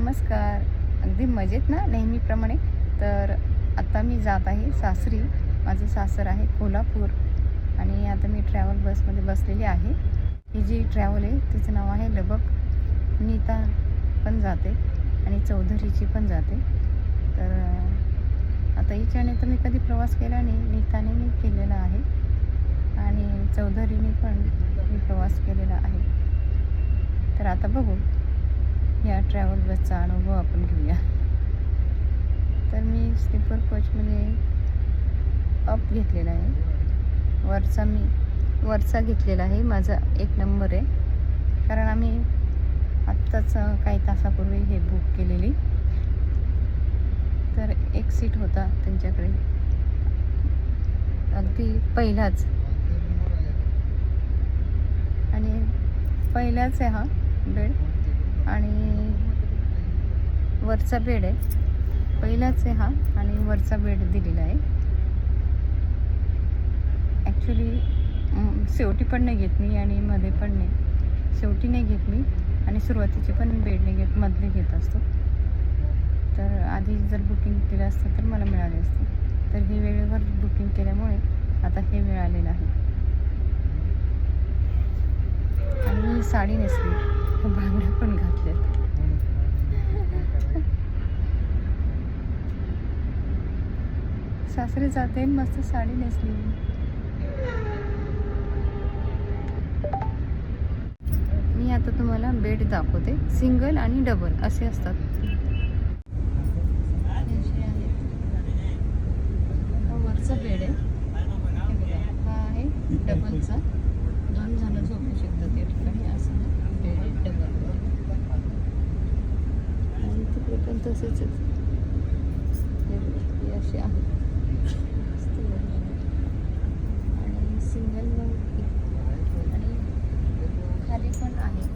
नमस्कार. अगदी मजेत ना नेहमीप्रमाणे? तर आता मी जात आहे सासरी. माझं सासर आहे कोल्हापूर. आणि आता मी ट्रॅव्हल बसमध्ये बसलेली आहे. ही जी ट्रॅव्हल आहे तिचं नाव आहे लबक. नीता पण जाते आणि चौधरीची पण जाते. तर आता हिच्याने तर मी कधी प्रवास केला नाही. नीताने मी केलेला आहे. आणि चौधरीने पण मी प्रवास केलेला आहे. तर आता बघू. या ट्रॅव्हल बसचा अनुभव आपण घेऊया. तर मी स्लीपर कोचमध्ये अप घेतलेला आहे. वरचा मी वरचा घेतलेला आहे. माझा एक नंबर आहे. कारण आम्ही आत्ताच काही तासापूर्वी हे बुक केलेली. तर एक सीट होता त्यांच्याकडे. अगदी पहिलाच. आणि पहिलाच आहे हा बेड आणि वरचा बेड आहे. पहिलाच आहे हा आणि वरचा बेड दिलेला आहे. ॲक्च्युली शेवटी पण नाही घेत मी आणि मध्ये पण नाही. शेवटी नाही घेत मी आणि सुरुवातीची पण बेड नाही घेत मधले घेत असतो. तर आधी जर बुकिंग केलं असतं तर मला मिळाले असते. तर हे वेळेवर बुकिंग केल्यामुळे आता हे मिळालेलं आहे. आणि साडी नेसली. बांगड्या पण घातल्यात. सासरे जाते मस्त साडी नेसली. मी आता तुम्हाला बेड दाखवते. सिंगल आणि डबल असे असतात हे असे आहेत. हा वरचा बेड आहे हे बघा हा आहे डबलचा दोन जण झोपू शकतात या ठिकाणी असं बेड आहे डबल आणि तिकडे पण तसेच असे आहेत. आहे. आणि सिंगल आणि खाली पण आहे.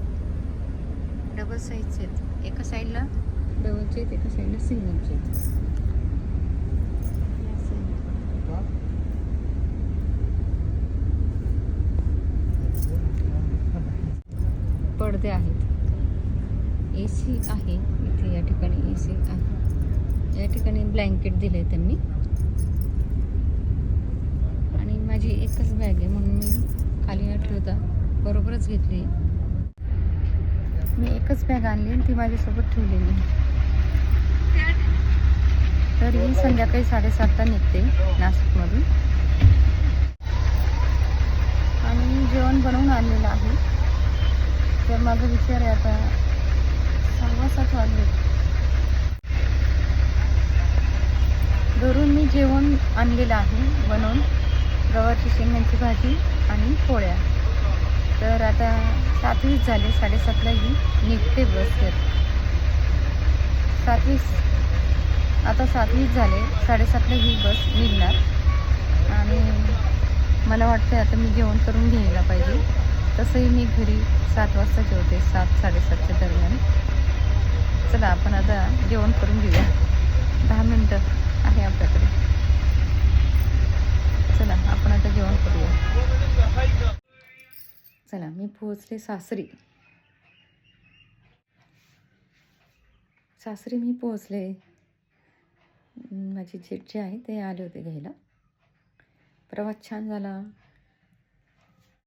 डबल साईजचे आहेत. एका साईडला डबलचे आहेत एका साईडला सिंगलचे आहेत पडदे आहेत. ए सी आहे. इथे या ठिकाणी ए सी आहे. या ठिकाणी ब्लँकेट दिले त्यांनी. आणि माझी एकच बॅग आहे म्हणून मी खाली न ठेवता बरोबरच घेतली. मी एकच बॅग आणली आणि ती माझ्यासोबत ठेवलेली. तर ही संध्याकाळी साडेसातला निघते नाशिकमधून. आणि जेवण बनवून आणलेलं आहे. तर माझा विचार आहे आता सव्वा वाजले घरून मी जेवण आणलेलं आहे बनवून. गव्हाची शेंगांची भाजी आणि पोळ्या. तर आता सातवीस झाले साडेसातला ही निघते बस तर सातवीस आता सातवीस झाले साडेसातला ही बस निघणार. आणि मला वाटतं आता मी जेवण करून घ्यायला पाहिजे. तसंही मी घरी सात वाजता जेवते सात साडेसातच्या दरम्यान. चला आपण आता जेवण करून घेऊया. दहा मिनटं आहे आपल्याकडे. चला आपण आता जेवण करूया. चला मी पोहोचले सासरी. सासरी मी पोहोचले. माझी जेठ जे आहे ते आले होते घ्यायला. प्रवास छान झाला.